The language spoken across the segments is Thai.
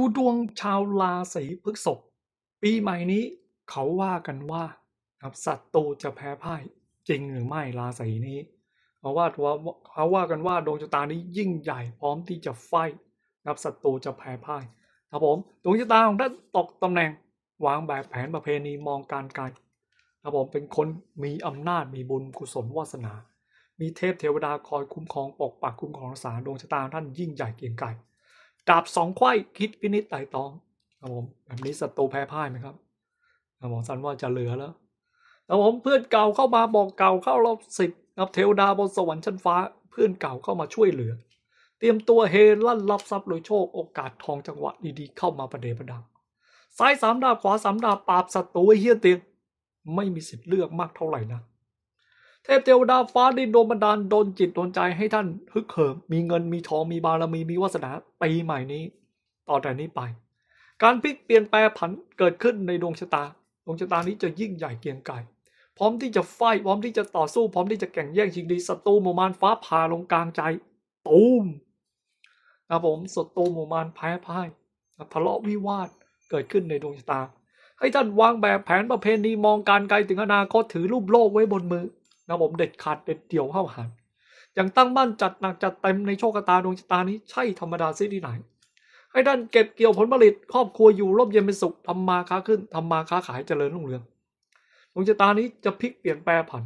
ดูดวงชาวราศีพฤษภปีใหม่นี้เขาว่ากันว่าครับศัตรูจะแพ้พ่ายจริงหรือไม่ราศีนี้เพราะว่าว่าเขาว่ากันว่าดวงชะตานี้ยิ่งใหญ่พร้อมที่จะไฟครับศัตรูจะแพ้พ่ายครับผมดวงชะตาของท่านตกตำแหน่งวางแบบแผนประเพณีมองการไกลครับผมเป็นคนมีอำนาจมีบุญกุศลวาสนา มีเทพเทวดาคอยคุ้มครองปกปักคุ้มครองรักษาดวงชะตาท่านยิ่งใหญ่เกียงไกร ดาบสองไขว้คิดพินิจไต่ตองครับผมแบบนี้ศัตรูแพ้พ่ายไหมครับครับผมสันว่าจะเหลือแล้วครับผมเพื่อนเก่าเข้ามาบอกเก่าเข้ารอบสิบครับเทวดาบนสวรรค์ชั้นฟ้า เพื่อนเก่าเข้ามาช่วยเหลือ เตรียมตัวเฮลั่นรับทรัพย์โดยโชคโอกาสทองจังหวะดีๆเข้ามาประเดประดังซ้ายสามดาบขวาสามดาบปราบศัตรูไอ้เฮี้ยเตียงไม่มีสิทธิ์เลือกมากเท่าไหร่นะ เทพเทวดาฟ้าดินโดนบันดาลโดนจิตโดนใจให้ท่านฮึกเหิมมีเงินมีทองมีบารมีมีวาสนาปีใหม่นี้ ต่อแต่นี้ไป การพลิกเปลี่ยนแปลผันเกิดขึ้นในดวงชะตาดวงชะตานี้จะยิ่งใหญ่เกรียงไกรพร้อมที่จะไฟพร้อมที่จะต่อสู้ พร้อมที่จะแข่งแย่งชิงดีศัตรูหมู่มารฟ้าผ่าลงกลางใจตูมครับผมศัตรูหมู่มารแพ้พ่ายทะเลาะวิวาทเกิดขึ้นในดวงชะตา ให้ท่านวางแบบแผนประเพณีมองการไกลถึงอนาคตถือรูปโลกไว้บนมือ นะผมเด็ดขาดเด็ดเดี่ยวเข้าหันอย่างตั้งมั่นจัดหนักจัดเต็มในโชคชะตาดวงชะตานี้ใช่ธรรมดาซิที่ไหน ให้ท่านเก็บเกี่ยวผลผลิต ครอบครัวอยู่ร่มเย็นเป็นสุขทำมาค้าขึ้นทำมาค้าขายเจริญรุ่งเรืองดวงชะตานี้จะพลิกเปลี่ยนแปลผัน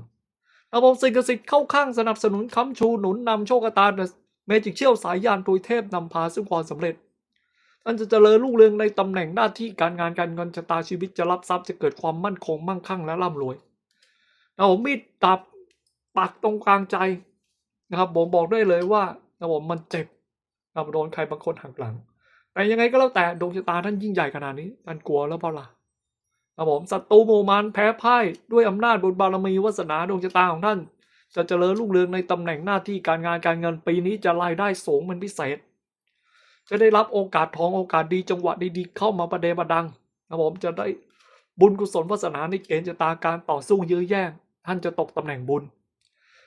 ระบบสิ่งศักดิ์สิทธิ์เข้าข้างสนับสนุนค้ำชูหนุนนำโชคชะตาเมจิกเชี่ยวสายยานตุยเทพนำพาซึ่งความสำเร็จท่านจะเจริญรุ่งเรืองในตำแหน่งหน้าที่การงานการเงินชะตาชีวิตจะรับทรัพย์จะเกิดความมั่นคงมั่งคั่งและร่ำรวยนะผมมีดตับ ปักตรงกลางใจนะครับผมบอกได้เลยว่านะผมมันเจ็บนะโดนใครบางคนหักหลัง แต่ยังไงก็แล้วแต่ดวงชะตาท่านยิ่งใหญ่ขนาดนี้ท่านกลัวแล้วเปล่าล่ะนะผมศัตรูหมู่มารแพ้พ่ายด้วยอำนาจบุญบารมีวาสนาดวงชะตาของท่าน จะเจริญรุ่งเรืองในตำแหน่งหน้าที่การงานการเงินปีนี้จะรายได้สูงเป็นพิเศษ จะได้รับโอกาสทองโอกาสดีจังหวะดีๆเข้ามาประเดประดังนะผมจะได้บุญกุศลวาสนาในเกณฑ์ชะตาการต่อสู้ยื้อแย่งท่านจะตกตำแหน่งบุญ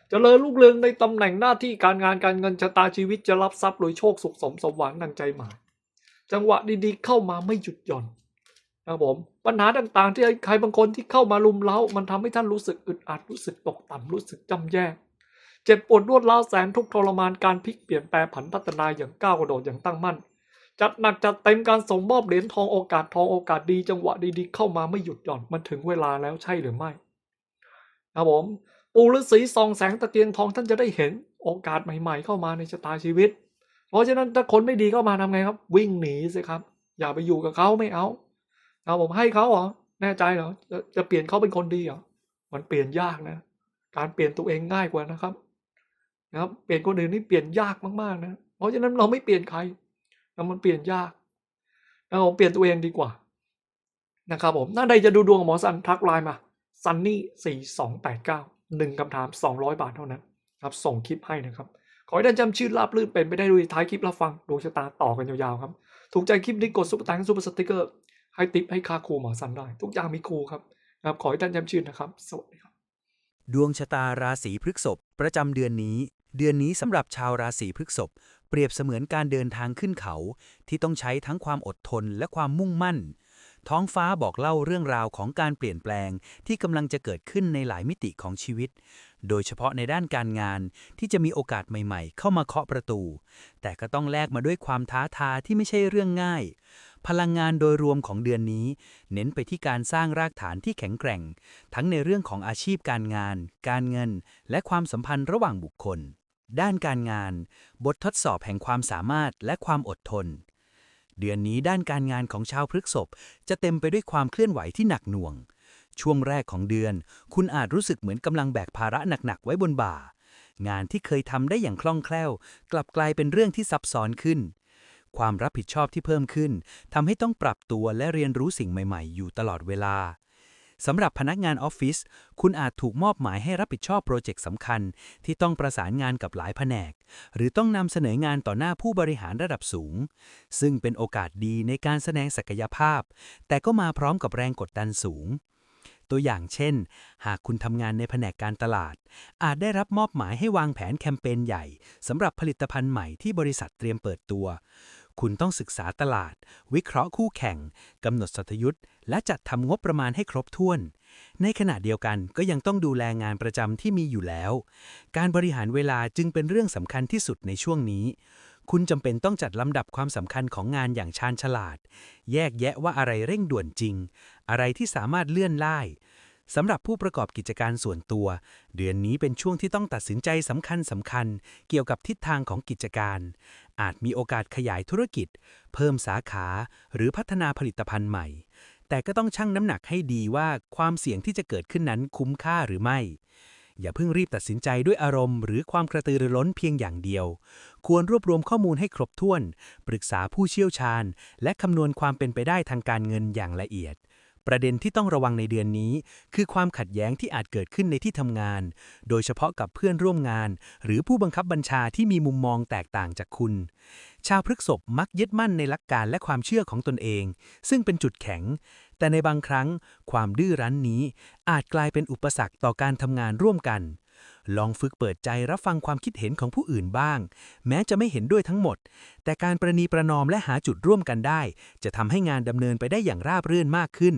จเจริญรุ่งเรืองในตำแหน่งหน้าที่การงานการเงินชะตาชีวิตจะรับทรัพย์โดยโชคสุขสมสมหวังดังใจหมาย จังหวะดีๆ เข้ามาไม่หยุดหย่อนนะครับผมปัญหาต่างๆ ที่ใครบางคนที่เข้ามาลุมเล้า มันทำให้ท่านรู้สึกอึดอัดรู้สึกตกต่ำรู้สึกจำแย่เจ็บปวดรวดร้าวแสนทุกทรมานการพลิกเปลี่ยนแปลผันพัฒนาอย่างก้าวกระโดดอย่างตั้งมั่น จัดหนักจัดเต็มการส่งมอบเหรียญทองโอกาสทองโอกาสดี จังหวะดีๆ เข้ามาไม่หยุดหย่อนมันถึงเวลาแล้วใช่หรือไม่นะครับผม ปู่ฤาษีส่องแสงตะเกียงทองท่านจะได้เห็นโอกาสใหม่ ๆ เข้ามาในชะตาชีวิต เพราะฉะนั้นถ้าคนไม่ดีเข้ามาทำไงครับ วิ่งหนีสิครับ อย่าไปอยู่กับเขาไม่เอาเอาผมให้เขาเหรอแน่ใจเหรอจะจะเปลี่ยนเขาเป็นคนดีเหรอมันเปลี่ยนยากนะ การเปลี่ยนตัวเองง่ายกว่านะครับนะครับ เปลี่ยนคนอื่นนี่เปลี่ยนยากมากๆนะเพราะฉะนั้นเราไม่เปลี่ยนใครแล้วมันเปลี่ยนยากนะผมเปลี่ยนตัวเองดีกว่านะครับผมถ้าใดจะดูดวงหมอสันทักไลน์มาซันนี่สี่สองแปดเก้า หนึ่งคำถามสองร้อยบาทเท่านั้นครับส่งคลิปให้นะครับ ขอให้ท่านจำชื่อราบลื่นเป็นไปได้ด้วยท้ายคลิปรับฟังดวงชะตาต่อกันยาวๆครับ ถูกใจคลิปนี้กดซุปเปอร์ตังซุปเปอร์สติ๊กเกอร์ให้ติปให้ค่าครูหมอสันได้ ทุกอย่างมีครูครับครับ ขอให้ท่านจำชื่อนะครับ สวัสดีครับ ดวงชะตาราศีพฤษภประจำเดือนนี้ เดือนนี้สำหรับชาวราศีพฤษภเปรียบเสมือนการเดินทางขึ้นเขา ที่ต้องใช้ทั้งความอดทนและความมุ่งมั่น ท้องฟ้าบอกเล่าเรื่องราวของการเปลี่ยนแปลงที่กำลังจะเกิดขึ้นในหลายมิติของชีวิต โดยเฉพาะในด้านการงานที่จะมีโอกาสใหม่ๆ เข้ามาเคาะประตู แต่ก็ต้องแลกมาด้วยความท้าทายที่ไม่ใช่เรื่องง่าย พลังงานโดยรวมของเดือนนี้ เน้นไปที่การสร้างรากฐานที่แข็งแกร่ง ทั้งในเรื่องของอาชีพการงาน การเงิน และความสัมพันธ์ระหว่างบุคคล ด้านการงาน บททดสอบแห่งความสามารถและความอดทน เดือนนี้ด้านการงานของชาวพฤกษบจะเต็มไปด้วยความเคลื่อนไหวที่หนักหน่วง ช่วงแรกของเดือน คุณอาจรู้สึกเหมือนกำลังแบกภาระหนักๆไว้บนบ่า งานที่เคยทำได้อย่างคล่องแคล่ว กลับกลายเป็นเรื่องที่ซับซ้อนขึ้น ความรับผิดชอบที่เพิ่มขึ้นทำให้ต้องปรับตัวและเรียนรู้สิ่งใหม่ ๆ อยู่ตลอดเวลา สำหรับพนักงานออฟฟิศ คุณอาจถูกมอบหมายให้รับผิดชอบโปรเจกต์สำคัญ ที่ต้องประสานงานกับหลายแผนก หรือต้องนำเสนองานต่อหน้าผู้บริหารระดับสูง ซึ่งเป็นโอกาสดีในการแสดงศักยภาพ แต่ก็มาพร้อมกับแรงกดดันสูง ตัวอย่างเช่น หากคุณทำงานในแผนกการตลาด อาจได้รับมอบหมายให้วางแผนแคมเปญใหญ่สำหรับผลิตภัณฑ์ใหม่ที่บริษัทเตรียมเปิดตัว คุณต้องศึกษาตลาด วิเคราะห์คู่แข่งกำหนดสัตยุทธ์และจัดทำงบประมาณให้ครบถ้วน ในขณะเดียวกันก็ยังต้องดูแลงานประจำที่มีอยู่แล้ว การบริหารเวลาจึงเป็นเรื่องสำคัญที่สุดในช่วงนี้ คุณจำเป็นต้องจัดลำดับความสำคัญของงานอย่างชาญฉลาด แยกแยะว่าอะไรเร่งด่วนจริง อะไรที่สามารถเลื่อนได้สำหรับผู้ประกอบกิจการส่วนตัว เดือนนี้เป็นช่วงที่ต้องตัดสินใจสำคัญสำคัญ เกี่ยวกับทิศทางของกิจการ อาจมีโอกาสขยายธุรกิจ เพิ่มสาขาหรือพัฒนาผลิตภัณฑ์ใหม่ แต่ก็ต้องชั่งน้ำหนักให้ดีว่าความเสี่ยงที่จะเกิดขึ้นนั้นคุ้มค่าหรือไม่ อย่าเพิ่งรีบตัดสินใจด้วยอารมณ์หรือความกระตือรือร้นเพียงอย่างเดียว ควรรวบรวมข้อมูลให้ครบถ้วน ปรึกษาผู้เชี่ยวชาญ และคำนวณความเป็นไปได้ทางการเงินอย่างละเอียด ประเด็นที่ต้องระวังในเดือนนี้ คือความขัดแย้งที่อาจเกิดขึ้นในที่ทำงาน โดยเฉพาะกับเพื่อนร่วมงาน หรือผู้บังคับบัญชาที่มีมุมมองแตกต่างจากคุณ ชาวพฤกษบมักยึดมั่นในหลักการและความเชื่อของตนเอง ซึ่งเป็นจุดแข็ง แต่ในบางครั้ง ความดื้อรั้นนี้ อาจกลายเป็นอุปสรรคต่อการทำงานร่วมกัน ลองฝึกเปิดใจรับฟังความคิดเห็นของผู้อื่นบ้าง แม้จะไม่เห็นด้วยทั้งหมด แต่การประนีประนอมและหาจุดร่วมกันได้ จะทำให้งานดำเนินไปได้อย่างราบรื่นมากขึ้น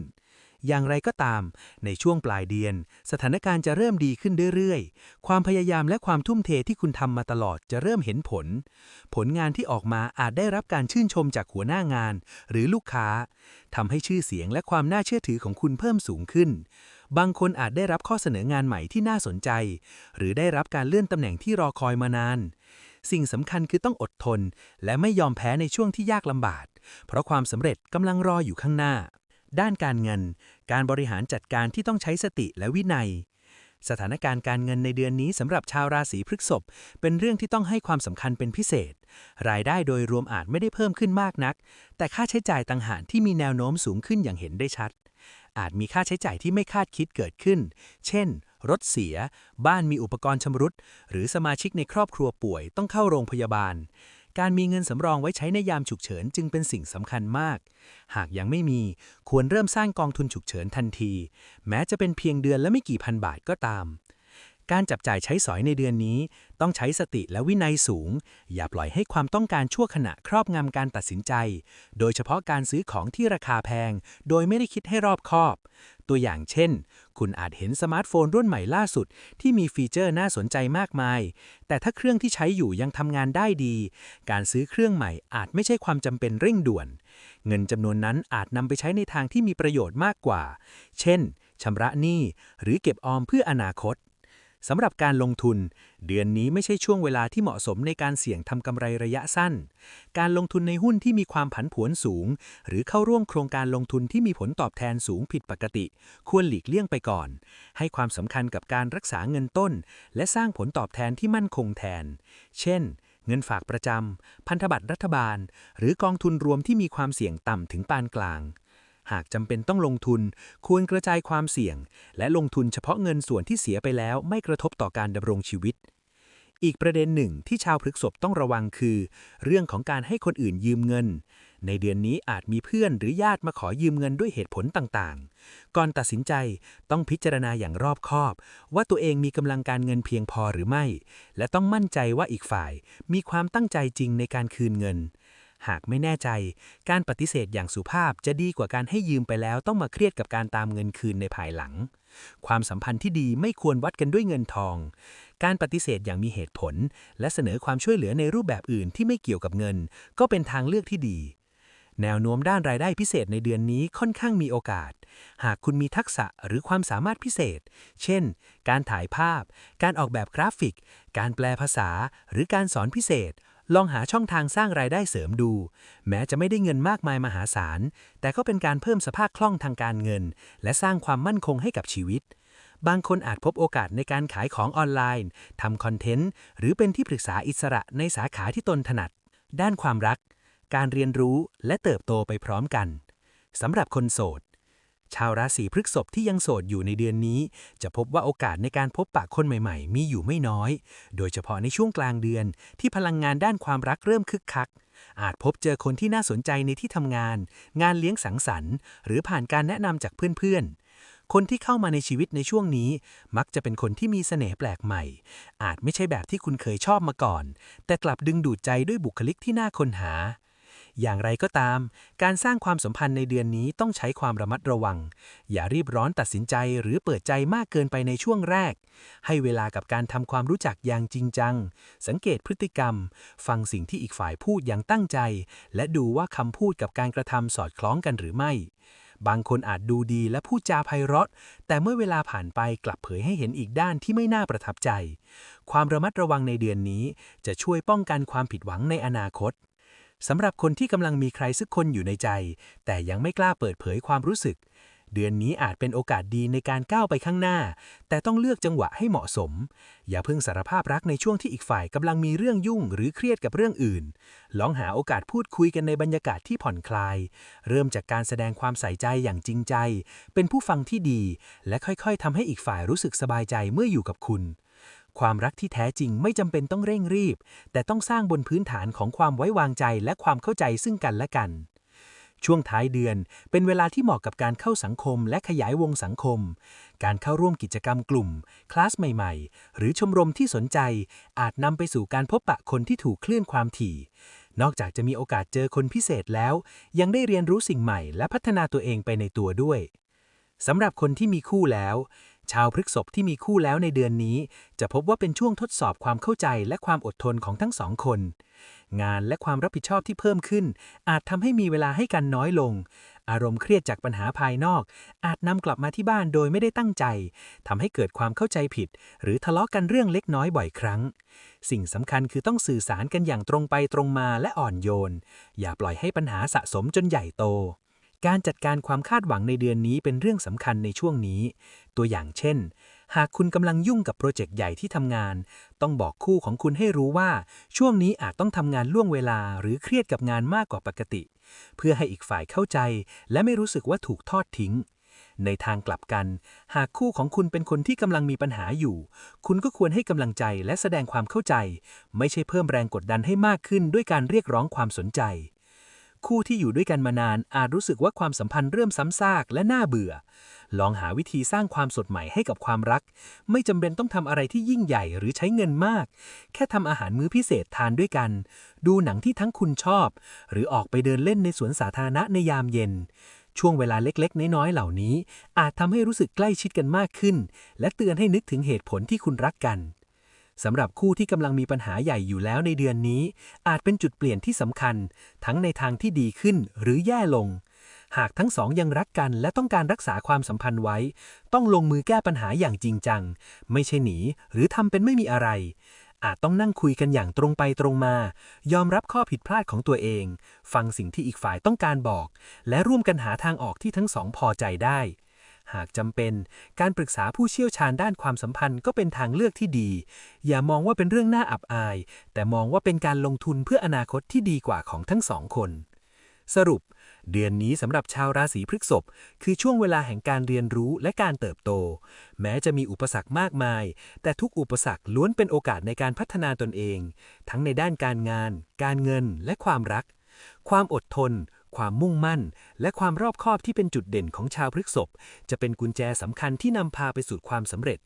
อย่างไรก็ตาม ในช่วงปลายเดือน สถานการณ์จะเริ่มดีขึ้นเรื่อยๆ ความพยายามและความทุ่มเทที่คุณทำมาตลอดจะเริ่มเห็นผล ผลงานที่ออกมาอาจได้รับการชื่นชมจากหัวหน้างาน หรือลูกค้าทำให้ชื่อเสียงและความน่าเชื่อถือของคุณเพิ่มสูงขึ้น บางคนอาจได้รับข้อเสนองานใหม่ที่น่าสนใจ หรือได้รับการเลื่อนตำแหน่งที่รอคอยมานาน สิ่งสำคัญคือต้องอดทน และไม่ยอมแพ้ในช่วงที่ยากลำบาก เพราะความสำเร็จกำลังรออยู่ข้างหน้า ด้านการเงิน การบริหารจัดการที่ต้องใช้สติและวินัย สถานการณ์การเงินในเดือนนี้สำหรับชาวราศีพฤษภเป็นเรื่องที่ต้องให้ความสำคัญเป็นพิเศษ รายได้โดยรวมอาจไม่ได้เพิ่มขึ้นมากนัก แต่ค่าใช้จ่ายต่างหากที่มีแนวโน้มสูงขึ้นอย่างเห็นได้ชัด อาจมีค่าใช้จ่ายที่ไม่คาดคิดเกิดขึ้น เช่น รถเสีย บ้านมีอุปกรณ์ชำรุด หรือสมาชิกในครอบครัวป่วยต้องเข้าโรงพยาบาล การมีเงินสำรองไว้ใช้ในยามฉุกเฉินจึงเป็นสิ่งสำคัญมาก หากยังไม่มีควรเริ่มสร้างกองทุนฉุกเฉินทันที แม้จะเป็นเพียงเดือนละไม่กี่พันบาทก็ตาม การจับจ่ายใช้สอยในเดือนนี้ ต้องใช้สติและวินัยสูง อย่าปล่อยให้ความต้องการชั่วขณะครอบงำการตัดสินใจ โดยเฉพาะการซื้อของที่ราคาแพง โดยไม่ได้คิดให้รอบคอบ ตัวอย่างเช่น คุณอาจเห็นสมาร์ทโฟนรุ่นใหม่ล่าสุด ที่มีฟีเจอร์น่าสนใจมากมาย แต่ถ้าเครื่องที่ใช้อยู่ยังทำงานได้ดี การซื้อเครื่องใหม่อาจไม่ใช่ความจำเป็นเร่งด่วน เงินจำนวนนั้นอาจนำไปใช้ในทางที่มีประโยชน์มากกว่า เช่นชำระหนี้หรือเก็บออมเพื่ออนาคต สำหรับการลงทุน เดือนนี้ไม่ใช่ช่วงเวลาที่เหมาะสมในการเสี่ยงทำกำไรระยะสั้น การลงทุนในหุ้นที่มีความผันผวนสูง หรือเข้าร่วมโครงการลงทุนที่มีผลตอบแทนสูงผิดปกติ ควรหลีกเลี่ยงไปก่อน ให้ความสำคัญกับการรักษาเงินต้น และสร้างผลตอบแทนที่มั่นคงแทน เช่นเงินฝากประจำ พันธบัตรรัฐบาล หรือกองทุนรวมที่มีความเสี่ยงต่ำถึงปานกลาง หากจำเป็นต้องลงทุน ควรกระจายความเสี่ยง และลงทุนเฉพาะเงินส่วนที่เสียไปแล้วไม่กระทบต่อการดำรงชีวิต อีกประเด็นหนึ่งที่ชาวพฤกษภต้องระวังคือ เรื่องของการให้คนอื่นยืมเงิน ในเดือนนี้อาจมีเพื่อนหรือญาติมาขอยืมเงินด้วยเหตุผลต่างๆ ก่อนตัดสินใจต้องพิจารณาอย่างรอบคอบ ว่าตัวเองมีกำลังการเงินเพียงพอหรือไม่ และต้องมั่นใจว่าอีกฝ่ายมีความตั้งใจจริงในการคืนเงิน หากไม่แน่ใจ การปฏิเสธอย่างสุภาพจะดีกว่าการให้ยืมไปแล้วต้องมาเครียดกับการตามเงินคืนในภายหลัง ความสัมพันธ์ที่ดีไม่ควรวัดกันด้วยเงินทอง การปฏิเสธอย่างมีเหตุผล และเสนอความช่วยเหลือในรูปแบบอื่นที่ไม่เกี่ยวกับเงิน ก็เป็นทางเลือกที่ดี แนวโน้มด้านรายได้พิเศษในเดือนนี้ค่อนข้างมีโอกาส หากคุณมีทักษะหรือความสามารถพิเศษ เช่น การถ่ายภาพ การออกแบบกราฟิก การแปลภาษา หรือการสอนพิเศษ ลองหาช่องทางสร้างรายได้เสริมดู แม้จะไม่ได้เงินมากมายมหาศาล แต่ก็เป็นการเพิ่มสภาพคล่องทางการเงิน และสร้างความมั่นคงให้กับชีวิต บางคนอาจพบโอกาสในการขายของออนไลน์ทำคอนเทนต์ หรือเป็นที่ปรึกษาอิสระในสาขาที่ตนถนัด ด้านความรัก การเรียนรู้และเติบโตไปพร้อมกันสำหรับคนโสด ชาวราศีพฤษภที่ยังโสดอยู่ในเดือนนี้ จะพบว่าโอกาสในการพบปะคนใหม่ๆ มีอยู่ไม่น้อย โดยเฉพาะในช่วงกลางเดือน ที่พลังงานด้านความรักเริ่มคึกคัก อาจพบเจอคนที่น่าสนใจในที่ทำงาน งานเลี้ยงสังสรรค์ หรือผ่านการแนะนำจากเพื่อนๆคนที่เข้ามาในชีวิตในช่วงนี้ มักจะเป็นคนที่มีเสน่ห์แปลกใหม่ อาจไม่ใช่แบบที่คุณเคยชอบมาก่อน แต่กลับดึงดูดใจด้วยบุคลิกที่น่าค้นหา อย่างไรก็ตาม การสร้างความสัมพันธ์ในเดือนนี้ต้องใช้ความระมัดระวัง อย่ารีบร้อนตัดสินใจหรือเปิดใจมากเกินไปในช่วงแรก ให้เวลากับการทำความรู้จักอย่างจริงจัง สังเกตพฤติกรรม ฟังสิ่งที่อีกฝ่ายพูดอย่างตั้งใจ และดูว่าคำพูดกับการกระทำสอดคล้องกันหรือไม่ บางคนอาจดูดีและพูดจาไพเราะ แต่เมื่อเวลาผ่านไปกลับเผยให้เห็นอีกด้านที่ไม่น่าประทับใจ ความระมัดระวังในเดือนนี้จะช่วยป้องกันความผิดหวังในอนาคต สำหรับคนที่กำลังมีใครสักคนอยู่ในใจ แต่ยังไม่กล้าเปิดเผยความรู้สึก เดือนนี้อาจเป็นโอกาสดีในการก้าวไปข้างหน้า แต่ต้องเลือกจังหวะให้เหมาะสม อย่าเพิ่งสารภาพรักในช่วงที่อีกฝ่ายกำลังมีเรื่องยุ่งหรือเครียดกับเรื่องอื่น ลองหาโอกาสพูดคุยกันในบรรยากาศที่ผ่อนคลาย เริ่มจากการแสดงความใส่ใจอย่างจริงใจ เป็นผู้ฟังที่ดี และค่อยๆทำให้อีกฝ่ายรู้สึกสบายใจเมื่ออยู่กับคุณ ความรักที่แท้จริงไม่จำเป็นต้องเร่งรีบ แต่ต้องสร้างบนพื้นฐานของความไว้วางใจและความเข้าใจซึ่งกันและกัน ช่วงท้ายเดือนเป็นเวลาที่เหมาะกับการเข้าสังคมและขยายวงสังคม การเข้าร่วมกิจกรรมกลุ่ม คลาสใหม่ๆ หรือชมรมที่สนใจ อาจนำไปสู่การพบปะคนที่ถูกคลื่นความถี่ นอกจากจะมีโอกาสเจอคนพิเศษแล้ว ยังได้เรียนรู้สิ่งใหม่ และพัฒนาตัวเองไปในตัวด้วยสำหรับคนที่มีคู่แล้ว ชาวพฤกษภที่มีคู่แล้วในเดือนนี้ จะพบว่าเป็นช่วงทดสอบความเข้าใจและความอดทนของทั้งสองคน งานและความรับผิดชอบที่เพิ่มขึ้น อาจทำให้มีเวลาให้กันน้อยลง อารมณ์เครียดจากปัญหาภายนอก อาจนำกลับมาที่บ้านโดยไม่ได้ตั้งใจทำให้เกิดความเข้าใจผิด หรือทะเลาะกันเรื่องเล็กน้อยบ่อยครั้ง สิ่งสำคัญคือต้องสื่อสารกันอย่างตรงไปตรงมาและอ่อนโยน อย่าปล่อยให้ปัญหาสะสมจนใหญ่โต การจัดการความคาดหวังในเดือนนี้เป็นเรื่องสำคัญในช่วงนี้ ตัวอย่างเช่น หากคุณกำลังยุ่งกับโปรเจกต์ใหญ่ที่ทำงาน ต้องบอกคู่ของคุณให้รู้ว่า ช่วงนี้อาจต้องทำงานล่วงเวลาหรือเครียดกับงานมากกว่าปกติ เพื่อให้อีกฝ่ายเข้าใจ และไม่รู้สึกว่าถูกทอดทิ้ง ในทางกลับกัน หากคู่ของคุณเป็นคนที่กำลังมีปัญหาอยู่ คุณก็ควรให้กำลังใจและแสดงความเข้าใจ ไม่ใช่เพิ่มแรงกดดันให้มากขึ้นด้วยการเรียกร้องความสนใจ คู่ที่อยู่ด้วยกันมานานอาจรู้สึกว่าความสัมพันธ์เริ่มซ้ำซากและน่าเบื่อ ลองหาวิธีสร้างความสดใหม่ให้กับความรัก ไม่จำเป็นต้องทำอะไรที่ยิ่งใหญ่หรือใช้เงินมาก แค่ทำอาหารมื้อพิเศษทานด้วยกัน ดูหนังที่ทั้งคุณชอบ หรือออกไปเดินเล่นในสวนสาธารณะในยามเย็น ช่วงเวลาเล็กๆ น้อยๆ เหล่านี้ อาจทำให้รู้สึกใกล้ชิดกันมากขึ้น และเตือนให้นึกถึงเหตุผลที่คุณรักกัน สำหรับคู่ที่กำลังมีปัญหาใหญ่อยู่แล้วในเดือนนี้ อาจเป็นจุดเปลี่ยนที่สำคัญ ทั้งในทางที่ดีขึ้นหรือแย่ลง หากทั้งสองยังรักกันและต้องการรักษาความสัมพันธ์ไว้ ต้องลงมือแก้ปัญหาอย่างจริงจัง ไม่ใช่หนี หรือทำเป็นไม่มีอะไรอาจต้องนั่งคุยกันอย่างตรงไปตรงมา ยอมรับข้อผิดพลาดของตัวเอง ฟังสิ่งที่อีกฝ่ายต้องการบอก และร่วมกันหาทางออกที่ทั้งสองพอใจได้ หากจำเป็น การปรึกษาผู้เชี่ยวชาญด้านความสัมพันธ์ก็เป็นทางเลือกที่ดี อย่ามองว่าเป็นเรื่องน่าอับอาย แต่มองว่าเป็นการลงทุนเพื่ออนาคตที่ดีกว่าของทั้งสองคน สรุป เดือนนี้สำหรับชาวราศีพฤษภคือช่วงเวลาแห่งการเรียนรู้และการเติบโต แม้จะมีอุปสรรคมากมาย แต่ทุกอุปสรรคล้วนเป็นโอกาสในการพัฒนาตนเอง ทั้งในด้านการงาน การเงิน และความรัก ความอดทน ความมุ่งมั่น และความรอบคอบที่เป็นจุดเด่นของชาวพฤกษภจะเป็นกุญแจสำคัญที่นำพาไปสู่ความสำเร็จ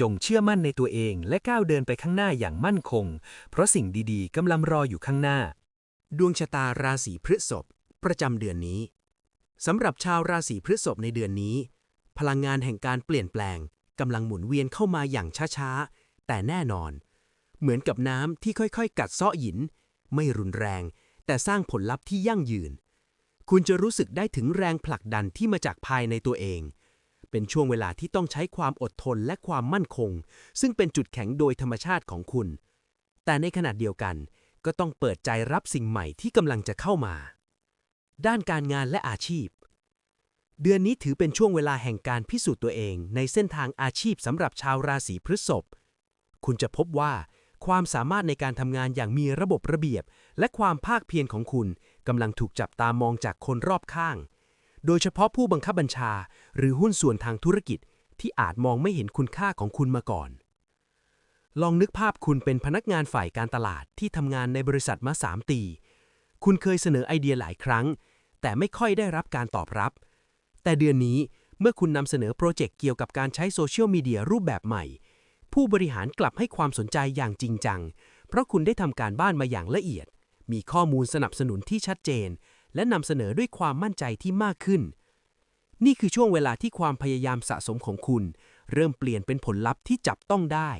จงเชื่อมั่นในตัวเองและก้าวเดินไปข้างหน้าอย่างมั่นคง เพราะสิ่งดีๆกำลังรออยู่ข้างหน้า ดวงชะตาราศีพฤษภประจำเดือนนี้สำหรับชาวราศีพฤษภในเดือนนี้ พลังงานแห่งการเปลี่ยนแปลงกำลังหมุนเวียนเข้ามาอย่างช้าๆ แต่แน่นอน เหมือนกับน้ำที่ค่อยๆ กัดเซาะหิน ไม่รุนแรง แต่สร้างผลลัพธ์ที่ยั่งยืน คุณจะรู้สึกได้ถึงแรงผลักดันที่มาจากภายในตัวเอง เป็นช่วงเวลาที่ต้องใช้ความอดทนและความมั่นคง ซึ่งเป็นจุดแข็งโดยธรรมชาติของคุณ แต่ในขณะเดียวกัน ก็ต้องเปิดใจรับสิ่งใหม่ที่กำลังจะเข้ามา ด้านการงานและอาชีพ เดือนนี้ถือเป็นช่วงเวลาแห่งการพิสูจน์ตัวเอง ในเส้นทางอาชีพสำหรับชาวราศีพฤษภ คุณจะพบว่าความสามารถในการทำงานอย่างมีระบบระเบียบ และความภาคเพียรของคุณ กำลังถูกจับตามองจากคนรอบข้าง โดยเฉพาะผู้บังคับบัญชา หรือหุ้นส่วนทางธุรกิจที่อาจมองไม่เห็นคุณค่าของคุณมาก่อน ลองนึกภาพคุณเป็นพนักงานฝ่ายการตลาดที่ทำงานในบริษัทมา 3 ปี คุณเคยเสนอไอเดียหลายครั้ง แต่ไม่ค่อยได้รับการตอบรับ แต่เดือนนี้เมื่อคุณนำเสนอโปรเจกต์เกี่ยวกับการใช้โซเชียลมีเดียรูปแบบใหม่ ผู้บริหารกลับให้ความสนใจอย่างจริงจัง เพราะคุณได้ทำการบ้านมาอย่างละเอียด มีข้อมูลสนับสนุนที่ชัดเจน และนำเสนอด้วยความมั่นใจที่มากขึ้น นี่คือช่วงเวลาที่ความพยายามสะสมของคุณ เริ่มเปลี่ยนเป็นผลลัพธ์ที่จับต้องได้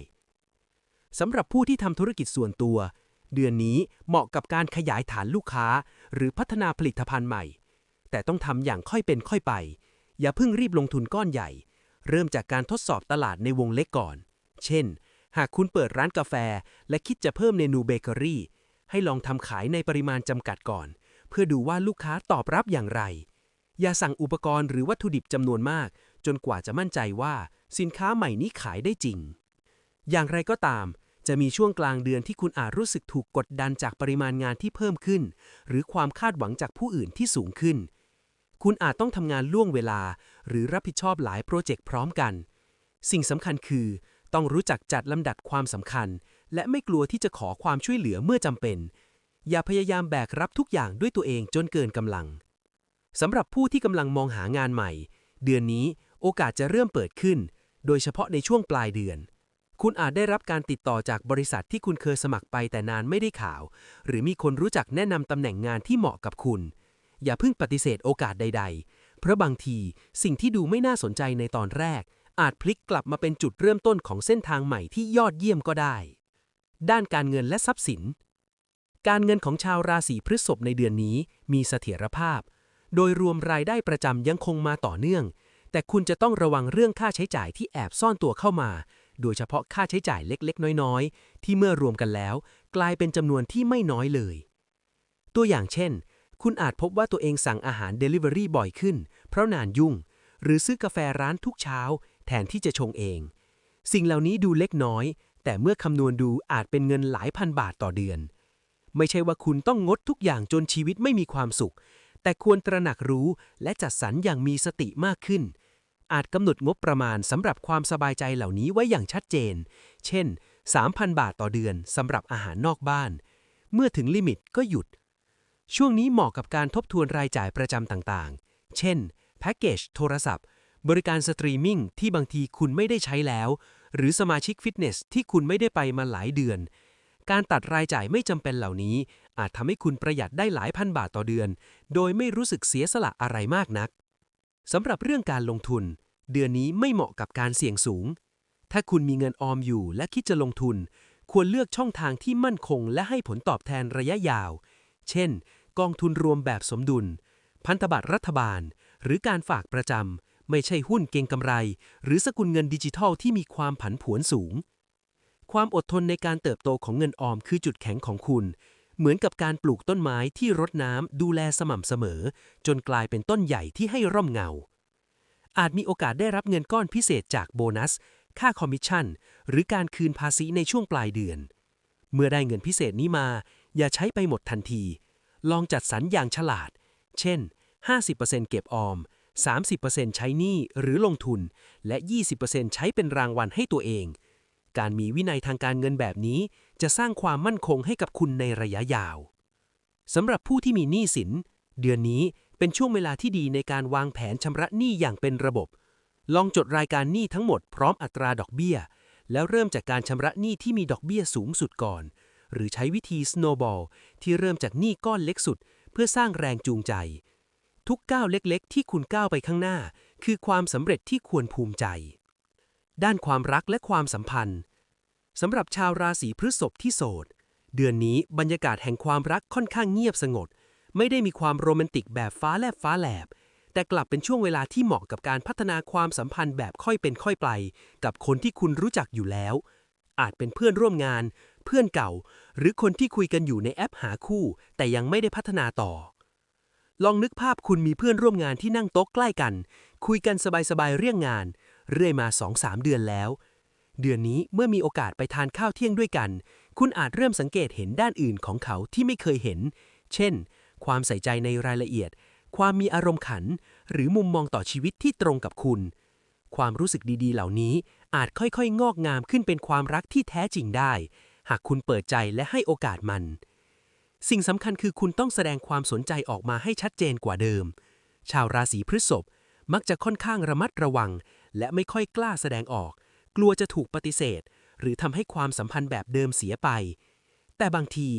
สำหรับผู้ที่ทำธุรกิจส่วนตัว เดือนนี้เหมาะกับการขยายฐานลูกค้า หรือพัฒนาผลิตภัณฑ์ใหม่ แต่ต้องทำอย่างค่อยเป็นค่อยไป อย่าเพิ่งรีบลงทุนก้อนใหญ่ เริ่มจากการทดสอบตลาดในวงเล็กก่อน เช่น หากคุณเปิดร้านกาแฟ และคิดจะเพิ่มเมนูเบเกอรี่ ให้ลองทำขายในปริมาณจำกัดก่อน เพื่อดูว่าลูกค้าตอบรับอย่างไร อย่าสั่งอุปกรณ์หรือวัตถุดิบจำนวนมาก จนกว่าจะมั่นใจว่าสินค้าใหม่นี้ขายได้จริง อย่างไรก็ตาม จะมีช่วงกลางเดือนที่คุณอาจรู้สึกถูกกดดันจากปริมาณงานที่เพิ่มขึ้น หรือความคาดหวังจากผู้อื่นที่สูงขึ้น คุณอาจต้องทำงานล่วงเวลา หรือรับผิดชอบหลายโปรเจกต์พร้อมกัน สิ่งสำคัญคือ ต้องรู้จักจัดลำดับความสำคัญ และไม่กลัวที่จะขอความช่วยเหลือเมื่อจำเป็น อย่าพยายามแบกรับทุกอย่างด้วยตัวเองจนเกินกำลังสำหรับผู้ที่กำลังมองหางานใหม่ เดือนนี้โอกาสจะเริ่มเปิดขึ้น โดยเฉพาะในช่วงปลายเดือน คุณอาจได้รับการติดต่อจากบริษัทที่คุณเคยสมัครไปแต่นานไม่ได้ข่าว หรือมีคนรู้จักแนะนำตำแหน่งงานที่เหมาะกับคุณ อย่าเพิ่งปฏิเสธโอกาสใด ๆ เพราะบางทีสิ่งที่ดูไม่น่าสนใจในตอนแรก อาจพลิกกลับมาเป็นจุดเริ่มต้นของเส้นทางใหม่ที่ยอดเยี่ยมก็ได้ ด้านการเงินและทรัพย์สิน การเงินของชาวราศีพฤษภในเดือนนี้มีเสถียรภาพ โดยรวมรายได้ประจำยังคงมาต่อเนื่อง แต่คุณจะต้องระวังเรื่องค่าใช้จ่ายที่แอบซ่อนตัวเข้ามา โดยเฉพาะค่าใช้จ่ายเล็กๆ น้อยๆ ที่เมื่อรวมกันแล้ว กลายเป็นจำนวนที่ไม่น้อยเลย ตัวอย่างเช่น คุณอาจพบว่าตัวเองสั่งอาหาร Delivery บ่อยขึ้น เพราะนานยุ่ง หรือซื้อกาแฟร้านทุกเช้า แทนที่จะชงเอง สิ่งเหล่านี้ดูเล็กน้อย แต่เมื่อคำนวณดูอาจเป็นเงินหลายพันบาทต่อเดือน ไม่ใช่ว่าคุณต้องงดทุกอย่างจนชีวิตไม่มีความสุข แต่ควรตระหนักรู้และจัดสรรอย่างมีสติมากขึ้น อาจกำหนดงบประมาณสำหรับความสบายใจเหล่านี้ไว้อย่างชัดเจน เช่น 3,000 บาทต่อเดือนสำหรับอาหารนอกบ้าน เมื่อถึงลิมิตก็หยุด ช่วงนี้เหมาะกับการทบทวนรายจ่ายประจำต่างๆ เช่น แพ็กเกจโทรศัพท์ บริการสตรีมมิ่งที่บางทีคุณไม่ได้ใช้แล้ว หรือสมาชิกฟิตเนสที่คุณไม่ได้ไปมาหลายเดือน การตัดรายจ่ายไม่จำเป็นเหล่านี้ อาจทำให้คุณประหยัดได้หลายพันบาทต่อเดือน โดยไม่รู้สึกเสียสละอะไรมากนักสำหรับเรื่องการลงทุน เดือนนี้ไม่เหมาะกับการเสี่ยงสูง ถ้าคุณมีเงินออมอยู่และคิดจะลงทุน ควรเลือกช่องทางที่มั่นคง และให้ผลตอบแทนระยะยาว เช่น กองทุนรวมแบบสมดุล พันธบัตรรัฐบาล หรือการฝากประจำ ไม่ใช่หุ้นเก็งกำไร หรือสกุลเงินดิจิทัลที่มีความผันผวนสูง ความอดทนในการเติบโตของเงินออมคือจุดแข็งของคุณ เหมือนกับการปลูกต้นไม้ที่รดน้ำดูแลสม่ำเสมอ จนกลายเป็นต้นใหญ่ที่ให้ร่มเงา อาจมีโอกาสได้รับเงินก้อนพิเศษจากโบนัส ค่าคอมมิชชั่น หรือการคืนภาษีในช่วงปลายเดือน เมื่อได้เงินพิเศษนี้มา อย่าใช้ไปหมดทันที ลองจัดสรรอย่างฉลาด เช่น 50%เก็บออม 30%ใช้หนี้หรือลงทุน และ 20%ใช้เป็นรางวัลให้ตัวเอง การมีวินัยทางการเงินแบบนี้จะสร้างความมั่นคงให้กับคุณในระยะยาว สำหรับผู้ที่มีหนี้สิน เดือนนี้เป็นช่วงเวลาที่ดีในการวางแผนชำระหนี้อย่างเป็นระบบ ลองจดรายการหนี้ทั้งหมดพร้อมอัตราดอกเบี้ย แล้วเริ่มจากการชำระหนี้ที่มีดอกเบี้ยสูงสุดก่อน หรือใช้วิธี snowball ที่เริ่มจากหนี้ก้อนเล็กสุด เพื่อสร้างแรงจูงใจ ทุกก้าวเล็กๆ ที่คุณก้าวไปข้างหน้า คือความสำเร็จที่ควรภูมิใจ ด้านความรักและความสัมพันธ์สำหรับชาวราศีพฤษภที่โสด เดือนนี้บรรยากาศแห่งความรักค่อนข้างเงียบสงบ ไม่ได้มีความโรแมนติกแบบฟ้าแลบฟ้าแลบ แต่กลับเป็นช่วงเวลาที่เหมาะกับการพัฒนาความสัมพันธ์แบบค่อยเป็นค่อยไป กับคนที่คุณรู้จักอยู่แล้ว อาจเป็นเพื่อนร่วมงาน เพื่อนเก่า หรือคนที่คุยกันอยู่ในแอปหาคู่ แต่ยังไม่ได้พัฒนาต่อ ลองนึกภาพคุณมีเพื่อนร่วมงานที่นั่งโต๊ะใกล้กัน คุยกันสบายๆเรื่องงาน เรื่อยมา 2-3 เดือนแล้ว เดือนนี้เมื่อมีโอกาสไปทานข้าวเที่ยงด้วยกัน คุณอาจเริ่มสังเกตเห็นด้านอื่นของเขาที่ไม่เคยเห็น เช่น ความใส่ใจในรายละเอียด ความมีอารมณ์ขัน หรือมุมมองต่อชีวิตที่ตรงกับคุณ ความรู้สึกดีๆ เหล่านี้อาจค่อยๆ งอกงามขึ้นเป็นความรักที่แท้จริงได้ หากคุณเปิดใจและให้โอกาสมัน สิ่งสำคัญคือคุณต้องแสดงความสนใจออกมาให้ชัดเจนกว่าเดิม ชาวราศีพฤษภมักจะค่อนข้างระมัดระวัง และไม่ค่อยกล้าแสดงออก กลัวจะถูกปฏิเสธ หรือทำให้ความสัมพันธ์แบบเดิมเสียไป แต่บางที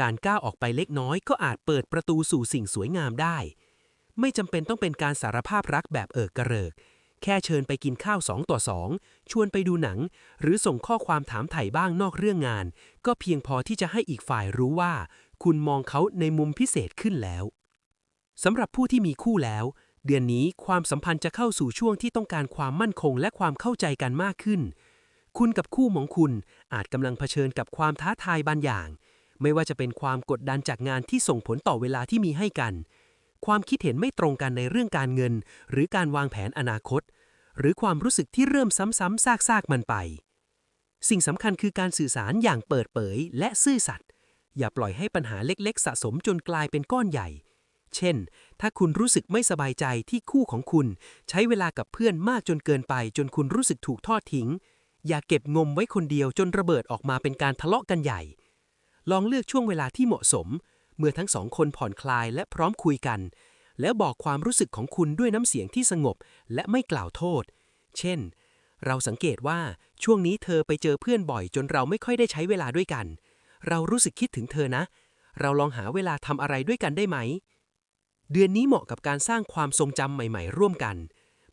การก้าวออกไปเล็กน้อยก็อาจเปิดประตูสู่สิ่งสวยงามได้ ไม่จำเป็นต้องเป็นการสารภาพรักแบบเอิกกระเริก แค่เชิญไปกินข้าวสองต่อสองชวนไปดูหนัง หรือส่งข้อความถามไถ่บ้างนอกเรื่องงาน ก็เพียงพอที่จะให้อีกฝ่ายรู้ว่า คุณมองเขาในมุมพิเศษขึ้นแล้วสำหรับผู้ที่มีคู่แล้ว เดือนนี้ความสัมพันธ์จะเข้าสู่ช่วงที่ต้องการความมั่นคงและความเข้าใจกันมากขึ้น คุณกับคู่ของคุณอาจกำลังเผชิญกับความท้าทายบางอย่าง ไม่ว่าจะเป็นความกดดันจากงานที่ส่งผลต่อเวลาที่มีให้กัน ความคิดเห็นไม่ตรงกันในเรื่องการเงิน หรือการวางแผนอนาคต หรือความรู้สึกที่เริ่มซ้ำๆซากๆมันไป สิ่งสำคัญคือการสื่อสารอย่างเปิดเผยและซื่อสัตย์ อย่าปล่อยให้ปัญหาเล็กๆ สะสมจนกลายเป็นก้อนใหญ่ เช่น ถ้าคุณรู้สึกไม่สบายใจที่คู่ของคุณ ใช้เวลากับเพื่อนมากจนเกินไป จนคุณรู้สึกถูกทอดทิ้ง อย่าเก็บงมไว้คนเดียวจนระเบิดออกมาเป็นการทะเลาะกันใหญ่ ลองเลือกช่วงเวลาที่เหมาะสม เมื่อทั้งสองคนผ่อนคลายและพร้อมคุยกัน แล้วบอกความรู้สึกของคุณด้วยน้ำเสียงที่สงบ และไม่กล่าวโทษ เช่น เราสังเกตว่าช่วงนี้เธอไปเจอเพื่อนบ่อยจนเราไม่ค่อยได้ใช้เวลาด้วยกัน เรารู้สึกคิดถึงเธอนะ เราลองหาเวลาทำอะไรด้วยกันได้ไหม เดือนนี้เหมาะกับการสร้างความทรงจำใหม่ ๆ ร่วมกัน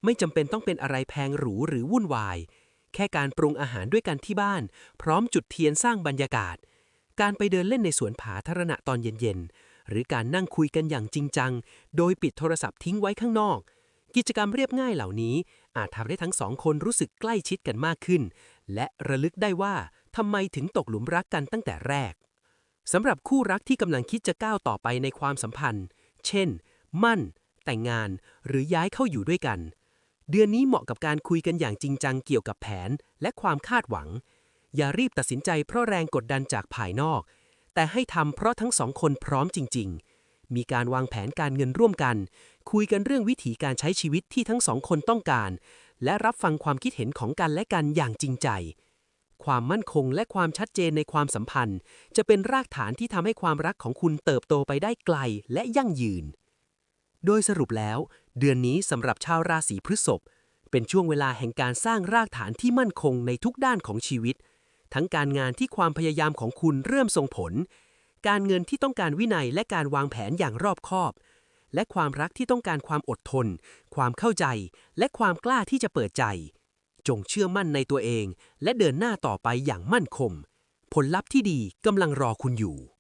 ไม่จำเป็นต้องเป็นอะไรแพงหรูหรือวุ่นวาย แค่การปรุงอาหารด้วยกันที่บ้าน พร้อมจุดเทียนสร้างบรรยากาศ การไปเดินเล่นในสวนผาธารณะตอนเย็นๆ หรือการนั่งคุยกันอย่างจริงจัง โดยปิดโทรศัพท์ทิ้งไว้ข้างนอก กิจกรรมเรียบง่ายเหล่านี้ อาจทำให้ทั้งสองคนรู้สึกใกล้ชิดกันมากขึ้น และระลึกได้ว่า ทำไมถึงตกหลุมรักกันตั้งแต่แรกสำหรับคู่รักที่กำลังคิดจะก้าวต่อไปในความสัมพันธ์ เช่น มั่น แต่งงาน หรือย้ายเข้าอยู่ด้วยกัน เดือนนี้เหมาะกับการคุยกันอย่างจริงจังเกี่ยวกับแผนและความคาดหวัง อย่ารีบตัดสินใจเพราะแรงกดดันจากภายนอก แต่ให้ทำเพราะทั้งสองคนพร้อมจริง ๆ มีการวางแผนการเงินร่วมกัน คุยกันเรื่องวิถีการใช้ชีวิตที่ทั้งสองคนต้องการ และรับฟังความคิดเห็นของกันและกันอย่างจริงใจ ความมั่นคงและความชัดเจนในความสัมพันธ์ จะเป็นรากฐานที่ทำให้ความรักของคุณเติบโตไปได้ไกลและยั่งยืน โดยสรุปแล้ว เดือนนี้สำหรับชาวราศีพฤษภเป็นช่วงเวลาแห่งการสร้างรากฐานที่มั่นคงในทุกด้านของชีวิต ทั้งการงานที่ความพยายามของคุณเริ่มส่งผล การเงินที่ต้องการวินัยและการวางแผนอย่างรอบคอบ และความรักที่ต้องการความอดทน ความเข้าใจ และความกล้าที่จะเปิดใจ จงเชื่อมั่นในตัวเอง และเดินหน้าต่อไปอย่างมั่นคง ผลลัพธ์ที่ดีกำลังรอคุณอยู่